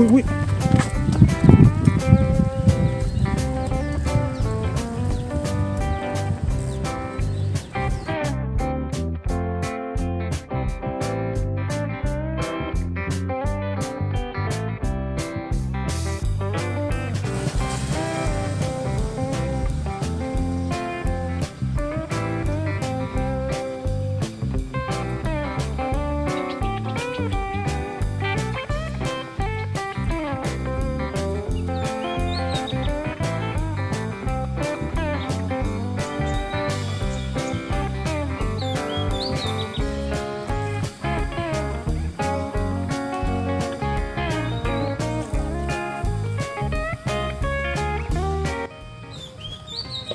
อุ้ยอุ้ย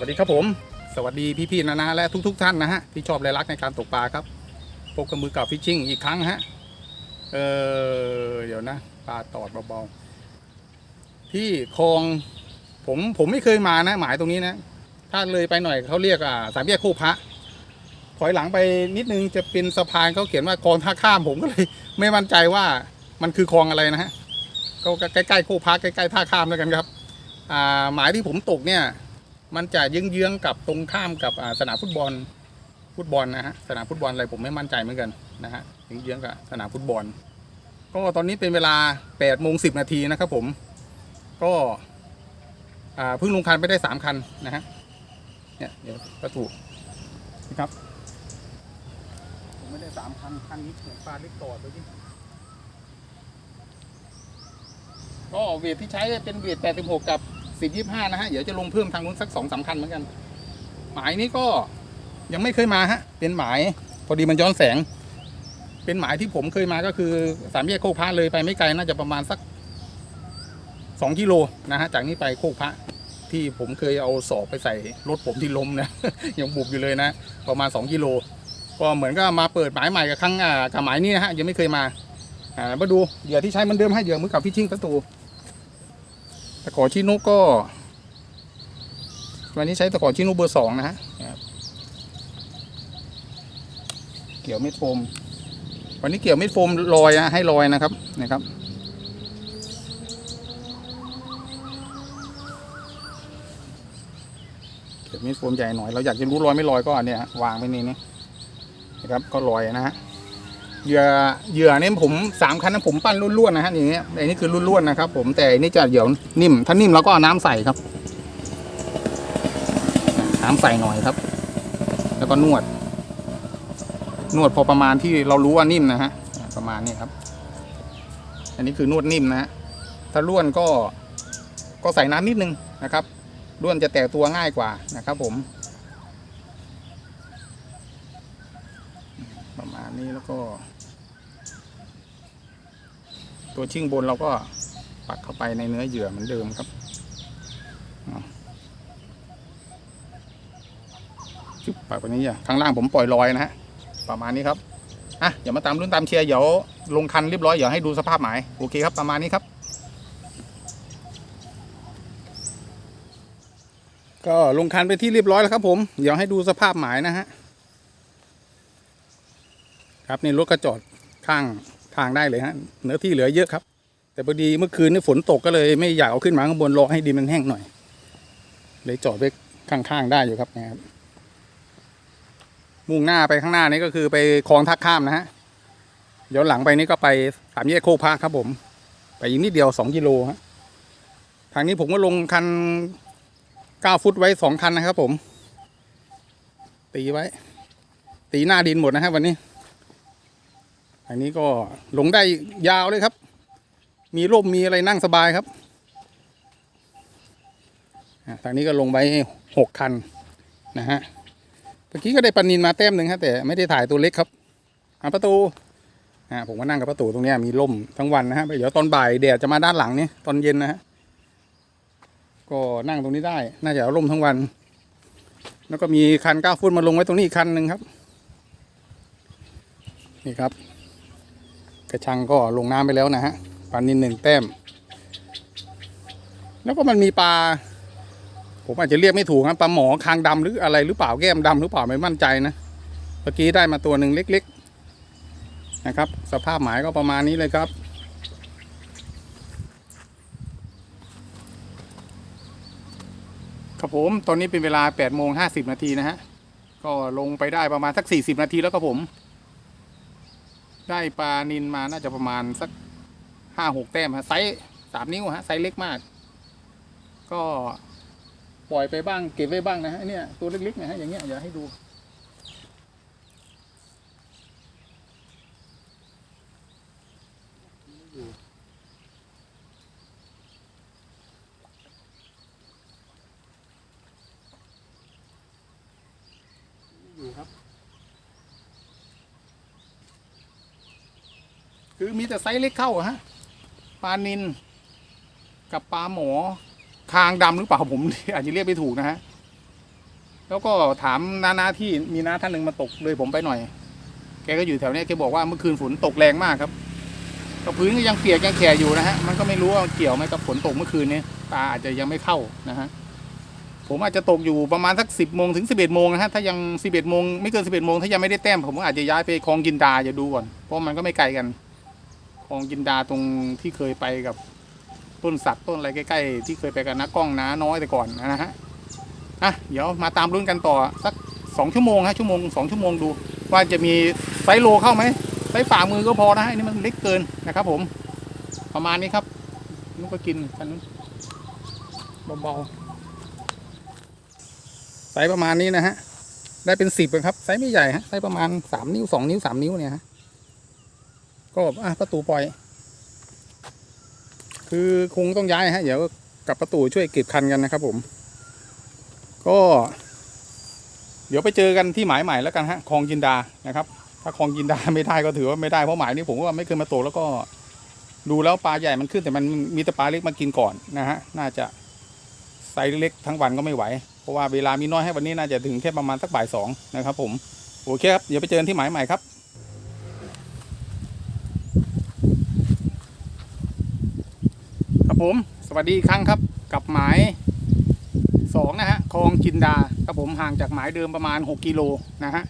วัสดีครับผม สวัสดีพี่ๆนะนะและทุก ๆ ท่านนะฮะที่ชอบและรักในการตกปลาครับพบกับมือกับฟิชชิ่งอีกครั้งฮะเออเดี๋ยวนะปลาตอดเบาๆที่คลองผมผมไม่เคยมานะหมายตรงนี้นะ ถ้าเลยไปหน่อยเขาเรียกอ่าสามแยกโคกพระถอยหลังไปนิดนึงจะเป็นสะพานเขาเขียนว่าคลองท่าข้ามผมก็เลย ไม่มั่นใจว่ามันคือคลองอะไรนะฮะก็ใกล้ๆโคกพระใกล้ๆท่าข้ามแล้วกันครับ อ่าหมายที่ผมตกเนี่ย มันจะเยื้องๆกับตรงข้ามกับอ่าสนามฟุตบอลฟุตบอลนะฮะสนามฟุตบอลอะไรผมไม่มั่นใจเหมือนกันนะฮะเยื้องๆกับสนามฟุตบอล ก็ตอนนี้เป็นเวลา8โมง10นาทีนะครับผมก็อ่าเพิ่งลงคันไปได้ 3 คันนะฮะเนี่ยเดี๋ยวประตูนะครับผมไม่ได้3คันคันนี้เหมือนปลาเล็กต่อตัวนี้ก็เวทที่ใช้เป็นเวท86 กับ สิบยี่ห้านะฮะ เดี๋ยวจะลงเพิ่มทางนู้นสักสองสามคันเหมือนกัน หมายนี้ก็ยังไม่เคยมาฮะ เป็นหมายพอดีมันย้อนแสง เป็นหมายที่ผมเคยมาก็คือสามแยกโคกพระเลยไปไม่ไกลน่าจะประมาณสักสองกิโลนะฮะ จากนี้ไปโคกพระที่ผมเคยเอาศอกไปใส่รถผมที่ล้มนะยังบุบอยู่เลยนะ ประมาณสองกิโลก็เหมือนก็มาเปิดหมายใหม่กับครั้งอ่ากับหมายนี้นะฮะยังไม่เคยมาอ่ามาดูเหยื่อที่ใช้มันเดิมให้เหยื่อมือกับพี่ชิงประตู ตะขอชินุก็วันนี้ใช้ตะขอชินุเบอร์สองนะฮะเกี่ยวเม็ดโฟม วันนี้เกี่ยวเม็ดโฟมลอยนะให้ลอยนะครับนะครับเกี่ยวเม็ดโฟมใหญ่หน่อยเราอยากจะรู้ลอยไม่ลอยก็อันเนี้ยวางไว้นี่นี่นะครับก็ลอยนะฮะ เหยื่อเหยื่อเนี่ยผมสามคันนะผมปั้นล้วนๆนะฮะอย่างเงี้ยไอ้นี่คือล้วนๆนะครับ ผมแต่อันนี่จะเหยื่อนิ่ม ถ้านิ่มเราก็เอาน้ำใส่ครับ น้ำใส่หน่อยครับ แล้วก็นวด นวดพอประมาณที่เรารู้ว่านิ่มนะฮะประมาณนี้ครับ อันนี้คือนวดนิ่มนะฮะถ้าล้วนก็ก็ใส่น้ำนิดนึงนะครับล้วนจะแตกตัวง่ายกว่านะครับ ผมประมาณนี้แล้วก็ ตัวชิ่งบนเราก็ปักเข้าไปในเนื้อเหยื่อเหมือนเดิมครับจุบปักไปนี้อะข้างล่างผมปล่อยลอยนะฮะประมาณนี้ครับอะอย่ามาตามรุ่นตามเชียร์เดี๋ยวลงคันเรียบร้อยเดี๋ยวให้ดูสภาพหมายโอเคครับประมาณนี้ครับ ก็ลงคันไปที่เรียบร้อยแล้วครับ ผมเดี๋ยวให้ดูสภาพหมายนะฮะครับนี่รถก็จอดข้าง ทางได้เลยฮะเนื้อที่เหลือเยอะครับ แต่พอดีเมื่อคืนนี่ฝนตกก็เลยไม่อยากเอาขึ้นมาข้างบนรอให้ดินมันแห้งหน่อย เลยจอดไว้ข้างๆได้อยู่ครับนะครับ มุ่งหน้าไปข้างหน้านี้ก็คือไปคลองทักข้ามนะฮะเดี๋ยวหลังไปนี่ก็ไปสามแยกโคกพระครับผม ไปอีกนิดเดียวสองกิโลฮะทางนี้ผมก็ลงคันเก้าฟุตไว้สองคันนะครับผม ตีไว้ ตีหน้าดินหมดนะครับวันนี้ อันนี้ก็ลงได้ยาวเลยครับ มีร่มมีอะไรนั่งสบายครับทางนี้ก็ลงไว้หกคันนะฮะเมื่อกี้ก็ได้ปลานินมาแต้มหนึ่งครับแต่ไม่ได้ถ่ายตัวเล็กครับอะประตูอ่าผมก็นั่งกับประตูตรงนี้มีร่มทั้งวันนะฮะเดี๋ยวตอนบ่ายแดดจะมาด้านหลังนี่ตอนเย็นนะฮะก็นั่งตรงนี้ได้ น่าจะเอาร่มทั้งวัน แล้วก็มีคันเก้าฟุตมาลงไว้ตรงนี้อีกคันหนึ่งครับ นี่ครับ กระชังก็ลงน้ำไปแล้วนะฮะปลานินหนึ่งแต้ม แล้วก็มันมีปลา ผมอาจจะเรียกไม่ถูกนะปลาหมอคางดำหรืออะไรหรือเปล่าแก้มดำหรือเปล่าไม่มั่นใจนะเมื่อกี้ได้มาตัวหนึ่งเล็ก ๆนะครับ สภาพหมายก็ประมาณนี้เลยครับครับผมตอนนี้เป็นเวลา8โมง50 นาทีนะฮะ ก็ลงไปได้ประมาณสัก 40 นาทีแล้วครับผม ได้ปลานินมาน่าจะประมาณสักห้าหกแต้มฮะไซส์สามนิ้วฮะไซส์เล็กมาก ก็ปล่อยไปบ้างเก็บไว้บ้างนะฮะเนี่ยตัวเล็กๆนะฮะอย่างเงี้ยอย่าให้ดูอยู่ คือมีแต่ไซส์เล็กเข้าฮะปลานินกับปลาหมอคางดำหรือเปล่าผม อาจจะเรียกไม่ถูกนะฮะแล้วก็ถามนานาที่มีน้าท่านหนึ่งมาตกเลยผมไปหน่อย แกก็อยู่แถวเนี้ยแกบอกว่าเมื่อคืนฝนตกแรงมากครับก็พื้นก็ยังเปียกยังแฉะอยู่นะฮะมันก็ไม่รู้ว่าเกี่ยวไหมกับฝนตกเมื่อคืนนี้ปลาอาจจะยังไม่เข้านะฮะผมอาจจะตกอยู่ประมาณสักสิบโมงถึงสิบเอ็ดโมงนะฮะถ้ายังสิบเอ็ดโมงไม่เกินสิบเอ็ดโมงถ้ายังไม่ได้แต้มผมก็อาจจะย้ายไปคลองกินดาจะดูก่อนเพราะมันก็ไม่ไกลกัน คลองกินดาตรงที่เคยไปกับต้นสักต้นอะไรใกล้ๆ ที่เคยไปกับนักกล้องน้าน้อยแต่ก่อนนะฮะอะเดี๋ยวมาตามรุ่นกันต่อสักสองชั่วโมงฮะชั่วโมงสองชั่วโมงดู ว่าจะมีไซโลเข้าไหมไซฝ่ามือก็พอนะฮะอันนี้มันเล็กเกินนะครับผมประมาณนี้ครับนุกก็กินกันนู้นเบาๆไซประมาณนี้นะฮะได้เป็นสิบครับไซไม่ใหญ่ฮะไซประมาณสามนิ้วสองนิ้วสามนิ้วเนี่ยฮะ ก็อะประตูปล่อย คือคงต้องย้ายฮะเดี๋ยวกับประตูช่วยเก็บคันกันนะครับผม ก็ เดี๋ยวไปเจอกันที่หมายใหม่แล้วกันฮะคลองจินดานะครับ ถ้าคลองจินดาไม่ได้ก็ถือว่าไม่ได้เพราะหมายนี้ผมว่าไม่เคยมาตกแล้วก็ดูแล้วปลาใหญ่มันขึ้นแต่มันมีแต่ปลาเล็กมากินก่อนนะฮะน่าจะไซส์เล็กทั้งวันก็ไม่ไหว เพราะว่าเวลามีน้อยให้วันนี้น่าจะถึงแค่ประมาณสักบ่ายสองนะครับผม โอเคครับ เดี๋ยวไปเจอกันที่หมายใหม่ครับ ครับผมสวัสดีครั้งครับกับหมายสองนะฮะคลองจินดาครับผมห่างจากหมายเดิมประมาณ 6กิโลนะฮะ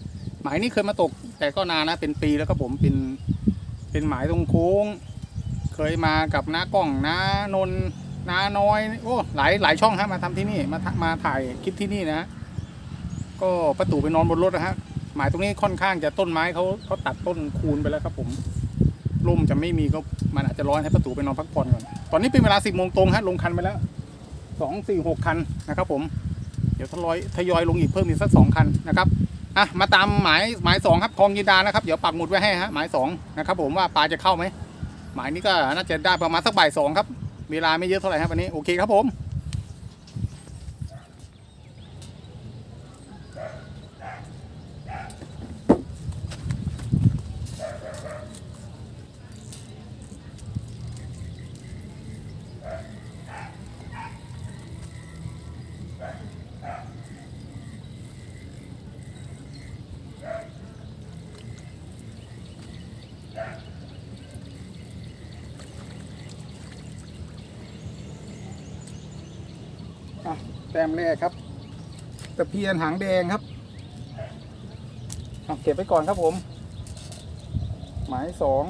หมายนี้เคยมาตกแต่ก็นานนะเป็นปีแล้วก็ผมเป็นเป็นหมายตรงโค้ง เคยมากับน้ากล้องน้านนน้าน้อยโอ้หลายหลายช่องฮะมาทำที่นี่มามาถ่ายคลิปที่นี่นะก็ประตูไปนอนบนรถนะฮะหมายตรงนี้ค่อนข้างจะต้นไม้เขาเขาตัดต้นคูณไปแล้วครับผม ร่มจะไม่มีก็มันอาจจะร้อนให้ประตูไปนอนพักผ่อนก่อน ตอนนี้เป็นเวลาสิบโมงตรงฮะลงคันไปแล้วสองสี่หกคันนะครับผมเดี๋ยวทยอยทยอยลงอีกเพิ่มอีกสักสองคันนะครับอะมาตามหมายหมายสองครับคลองยินดานะครับเดี๋ยวปักหมุดไว้ให้ฮะหมายสองนะครับผมว่าปลาจะเข้าไหมหมายนี้ก็น่าจะได้ประมาณสักบ่ายสองครับ เวลาไม่เยอะเท่าไหร่ครับวันนี้โอเคครับผม แต้มแรกครับตะเพียนหางแดงครับเก็บไปก่อนครับผม หมายสอง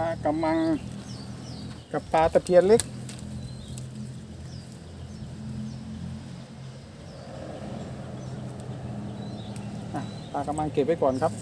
ากำมังกับปลาตะเพียนเล็กอะปลากำมังเก็บไว้ก่อนครับ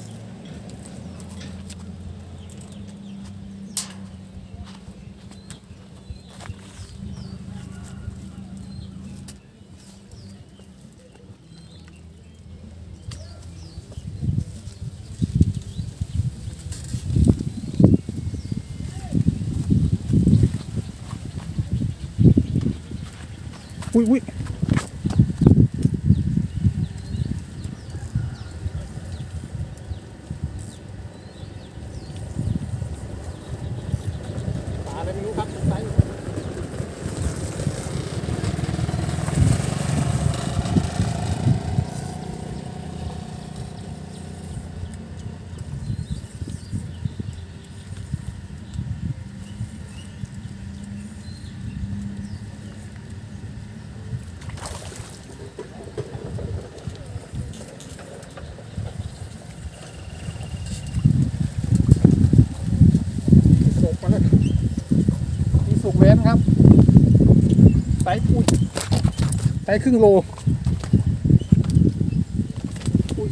ส์อุ้ยไซส์ครึ่งโลอุ้ย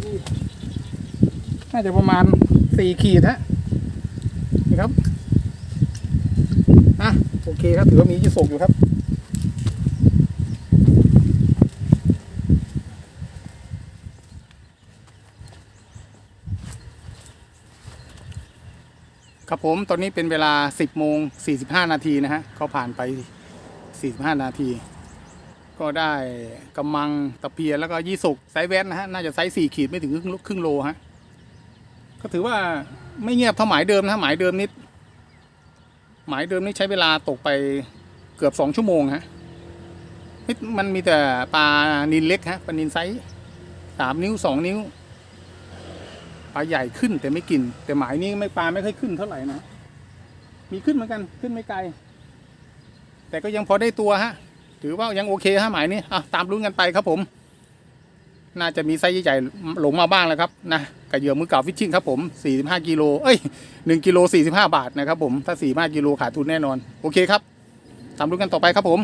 น่าจะประมาณสี่ขีดฮะนี่ครับอะโอเคครับถือว่ามีที่สุกอยู่ครับครับผมตอนนี้เป็นเวลา 10โมง45 นาทีนะฮะก็ผ่านไป 45 นาที ก็ได้กำมังตะเพียนแล้วก็ยี่สุกไซส์แวนนะฮะน่าจะไซส์4ขีดไม่ถึงครึ่งครึ่งโลฮะก็ถือว่าไม่เงียบเท่าหมายเดิมนะหมายเดิมนิดหมายเดิมนี่ใช้เวลาตกไปเกือบ2ชั่วโมงฮะมันมีแต่ปลานินเล็กฮะปลานินไซส์3นิ้ว2นิ้วปลาใหญ่ขึ้นแต่ไม่กิน แต่หมายนี้ไม่ปลาไม่ค่อยขึ้นเท่าไหร่นะ มีขึ้นเหมือนกันขึ้นไม่ไกล แต่ก็ยังพอได้ตัวฮะ ถือว่ายังโอเคฮะหมายนี้อะตามรุ้นกันไปครับผม น่าจะมีไซส์ใหญ่หลงมาบ้างแล้วครับนะกระเหยื่อมือเก่าฟิชชิ่งครับผม 45กิโลเอ้ย1กิโล45 บาทนะครับผมถ้า45กิโลขาดทุนแน่นอน โอเคครับตามรุ้นกันต่อไปครับผม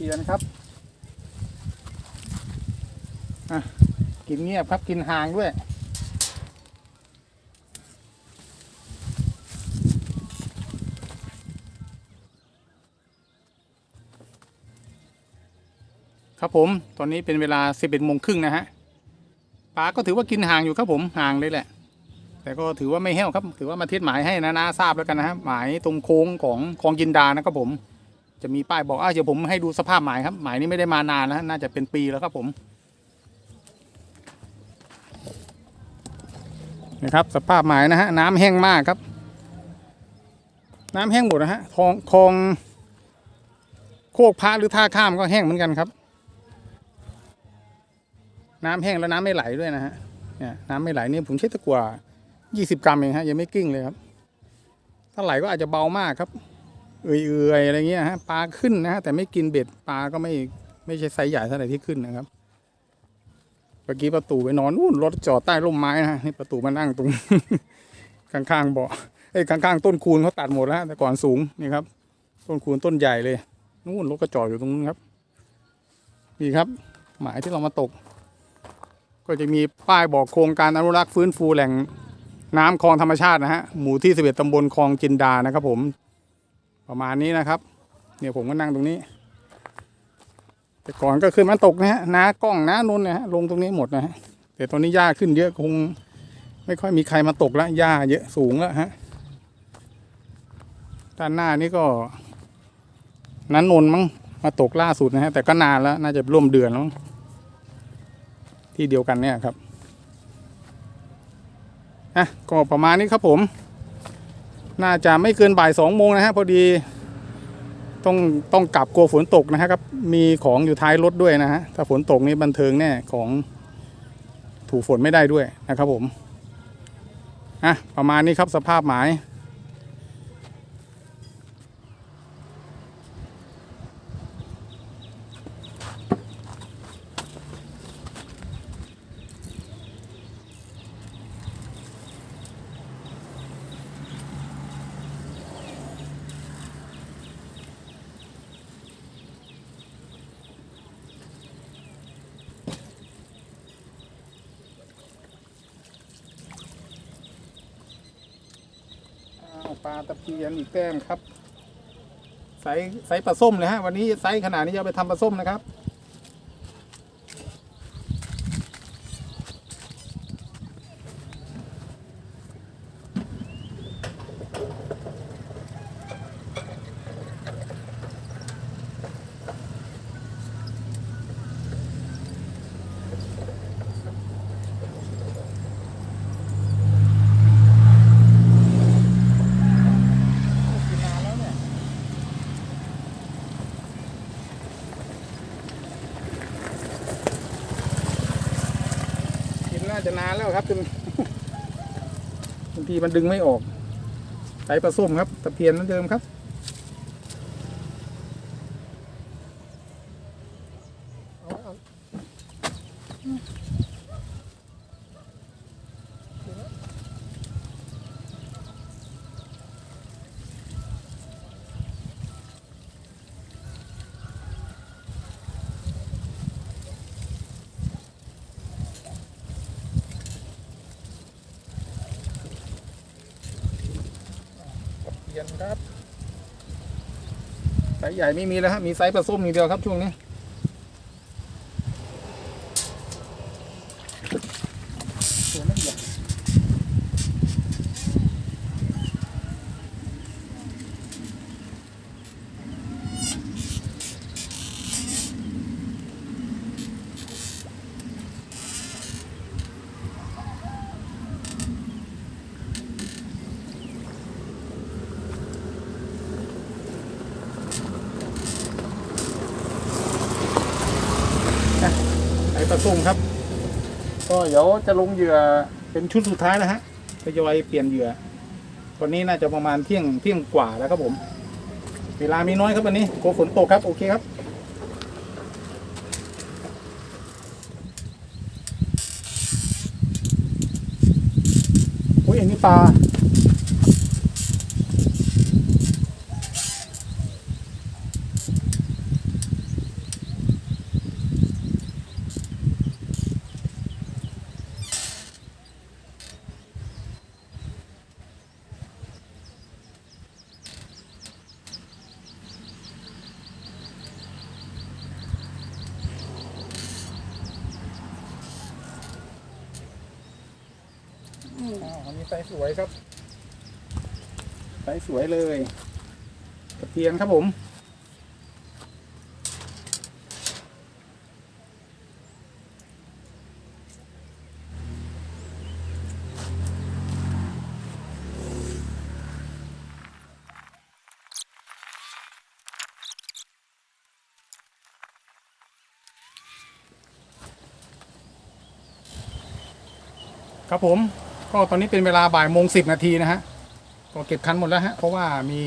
ปลาตะเพียนครับกินเงียบครับกินห่างด้วย ครับผมตอนนี้เป็นเวลา11โมงครึ่งนะฮะปลาก็ถือว่ากินห่างอยู่ครับผมห่างเลยแหละ แต่ก็ถือว่าไม่แห้วครับ ถือว่ามาเทศหมายให้นะนาทราบแล้วกันนะฮะหมายตรงโค้งของคลองจินดานะครับผม จะมีป้ายบอกอะเดี๋ยวผมให้ดูสภาพหมายครับ หมายนี้ไม่ได้มานานแล้วน่าจะเป็นปีแล้วครับผมนะครับสภาพหมายนะฮะน้ำแห้งมากครับ น้ำแห้งหมดนะฮะคลองคลองโคกพระหรือท่าข้ามก็แห้งเหมือนกันครับ น้ำแห้งแล้วน้ำไม่ไหลด้วยนะฮะเนี่ยน้ำไม่ไหลนี่ผมใช้ตะกั่ว20กรัมเองฮะยังไม่กิ้งเลยครับ ถ้าไหลก็อาจจะเบามากครับ เอื่อยๆอะไรเงี้ยฮะปลาขึ้นนะฮะแต่ไม่กินเบ็ดปลาก็ไม่ไม่ใช่ไซส์ใหญ่เท่าไหร่ที่ขึ้นนะครับเมื่อกี้ประตูไปนอนนู่นรถจอดใต้ร่มไม้นะนี่ประตูมานั่งตรงข้างๆเบาะเอ้ข้างๆต้นคูนเขาตัดหมดแล้วแต่ก่อนสูงนี่ครับ ต้นคูนต้นใหญ่เลยนู่นรถก็จอดอยู่ตรงนู้นครับนี่ครับ หมายที่เรามาตก ก็จะมีป้ายบอกโครงการอนุรักษ์ฟื้นฟูแหล่งน้ำคลองธรรมชาตินะฮะหมู่ที่11ตำบลคลองจินดานะครับผม ประมาณนี้นะครับ เนี่ยผมก็นั่งตรงนี้ แต่ก่อนก็ขึ้นมาตกนะฮะน้ากล้องน้านนท์นะฮะลงตรงนี้หมดนะฮะแต่ตอนนี้หญ้าขึ้นเยอะคง ไม่ค่อยมีใครมาตกแล้วหญ้าเยอะสูงแล้วฮะด้านหน้านี่ก็นั้นนนท์มั้งมาตกล่าสุดนะฮะแต่ก็นานแล้วน่าจะร่วมเดือนแล้วที่เดียวกันเนี่ยครับอะก็ประมาณนี้ครับผม น่าจะไม่เกินบ่ายสองโมงนะฮะพอดีต้องต้องกลับกลัวฝนตกนะครับ มีของอยู่ท้ายรถด้วยนะฮะถ้าฝนตกนี่บันเทิงแน่ของถูกฝนไม่ได้ด้วยนะครับผมอะประมาณนี้ครับสภาพหมาย ปลาตะเพียนอีกแต้มครับไซส์ไซส์ปลาส้มเลยฮะวันนี้ไซส์ขนาดนี้จะเอาไปทำปลาส้มนะครับ กินนานแล้วเนี่ย กินน่าจะนานแล้ว ครับจนบางทีมันดึงไม่ออกใส่ปลาส้มครับตะเพียนเหมือนเดิมครับียนครับไซส์ใหญ่ไม่มีแล้วฮะมีไซส์ปลาส้มอย่างเดียวครับช่วงนี้ ไซส์ปลาส้มครับ ก็เดี๋ยวจะลงเหยื่อเป็นชุดสุดท้ายนะฮะทยอยเปลี่ยนเหยื่อวันนี้น่าจะประมาณเที่ยงเที่ยงกว่าแล้วครับผม เวลามีน้อยครับวันนี้กลัวฝนตกครับ โอเคครับโอ้ยอันนี้ปลา อ๋ ออันนี้ไซส์สวยครับไซส์สวยเลยตะเพียนครับผม ครับผม ก็ตอนนี้เป็นเวลาบ่ายโมงสิบนาทีนะฮะก็เก็บคันหมดแล้วฮะเพราะว่ามี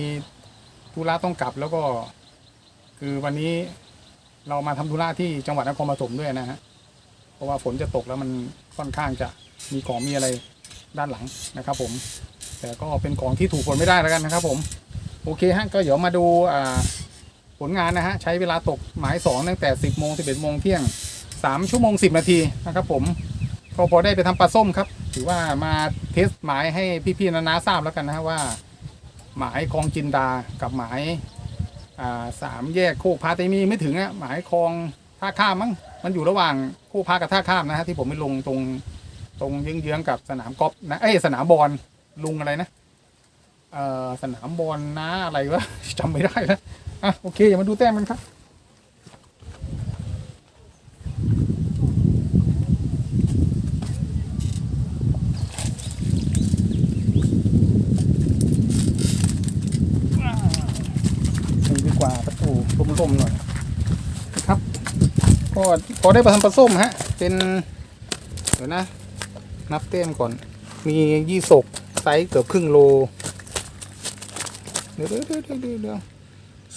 ธุระต้องกลับแล้วก็ คือวันนี้เรามาทำธุระที่จังหวัดนครปฐมด้วยนะฮะเพราะว่าฝนจะตกแล้วมันค่อนข้างจะมีของมีอะไรด้านหลังนะครับ ผม แต่ก็เป็นของที่ถูกฝนไม่ได้แล้วกันนะครับ ผม โอเคฮะก็เดี๋ยวมาดูผลงานนะฮะใช้เวลาตกหมายสองตั้งแต่สิบโมงสิบเอ็ดโมงเที่ยงสามชั่วโมงสิบนาทีนะครับ ผมก็พอได้ไปทำปลาส้มครับ ถือว่ามาเทสหมายให้พี่ๆนานาทราบแล้วกันนะฮะว่า หมายคลองจินดากับหมายสามแยกโคกพาแต่มีไม่ถึงอะหมายคลองท่าข้ามมั้งมันอยู่ระหว่างโคกพากับท่าข้ามนะฮะที่ผมไปลงตรงตรงเยื้องๆกับสนามกอล์ฟนะเอ้ยสนามบอลลุงอะไรนะเอ่อสนามบอลนะอะไรวะจำไม่ได้แล้วอะโอเคอย่ามาดูแต้มกันครับ นี่ดีกว่า ประตูร่มๆหน่อยนะครับก็พอได้ประทำปลาส้มฮะ เป็นเดี๋ยวนะ นับเต้มก่อน มียี่สกไซส์เกือบครึ่งโลเดี๋ยวเดี๋ยวเดี๋ยวเดี๋ยว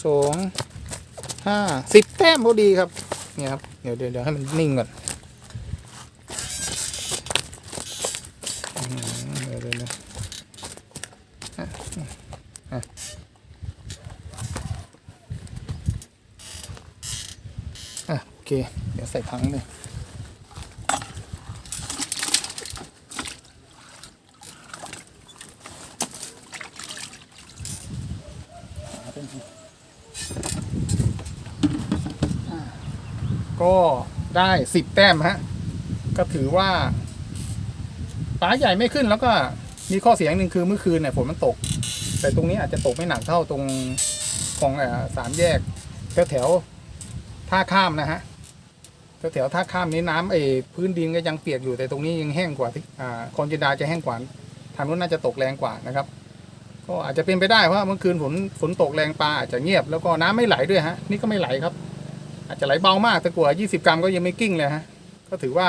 สองห้าสิบแต้มพอดีครับเนี่ยครับ เดี๋ยวเดี๋ยวให้มันนิ่งก่อน เค เดี๋ยวใส่ถังเลยก็ได้สิบแต้มฮะ ก็ถือว่าปลาใหญ่ไม่ขึ้นแล้วก็มีข้อเสียงหนึ่งคือเมื่อคืนเนี่ยฝนมันตก แต่ตรงนี้อาจจะตกไม่หนักเท่าตรงของสามแยกแถวแถวท่าข้ามนะฮะ แถวแถวท่าข้ามนี้น้ำไอ้พื้นดินก็ยังเปียกอยู่แต่ตรงนี้ยังแห้งกว่าที่อ่าคอนจินดาจะแห้งกว่าทางนู้นน่าจะตกแรงกว่านะครับ ก็อาจจะเป็นไปได้เพราะเมื่อคืนฝนฝนตกแรงปลาอาจจะเงียบแล้วก็น้ำไม่ไหลด้วยฮะนี่ก็ไม่ไหลครับ อาจจะไหลเบามากแต่กว่า 20 กรัมก็ยังไม่กิ้งเลยฮะก็ถือว่า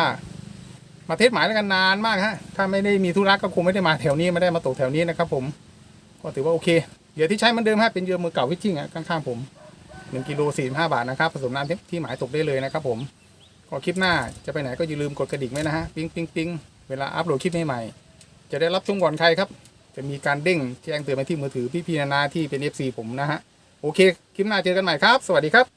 มาเทศหมายแล้วกันนานมากฮะถ้าไม่ได้มีธุระก็คงไม่ได้มาแถวนี้ไม่ได้มาตกแถวนี้นะครับผมก็ถือว่าโอเคเหยื่อที่ใช้มันเดิมฮะเป็นเหยื่อมือเก่าฟิชชิ่งฮะข้างๆผม1กิโล45บาทนะครับผสมน้ำที่ที่หมายตกได้เลยนะครับผม ก็คลิปหน้าจะไปไหนก็อย่าลืมกดกระดิ่งไว้นะฮะปิ๊งปิ๊งปิ๊งเวลาอัปโหลดคลิปใหม่ๆจะได้รับชมก่อนใครครับ จะมีการเด้งแจ้งเตือนมาที่มือถือพี่ๆนานาที่เป็น FC ผมนะฮะโอเค คลิปหน้าเจอกันใหม่ครับ สวัสดีครับ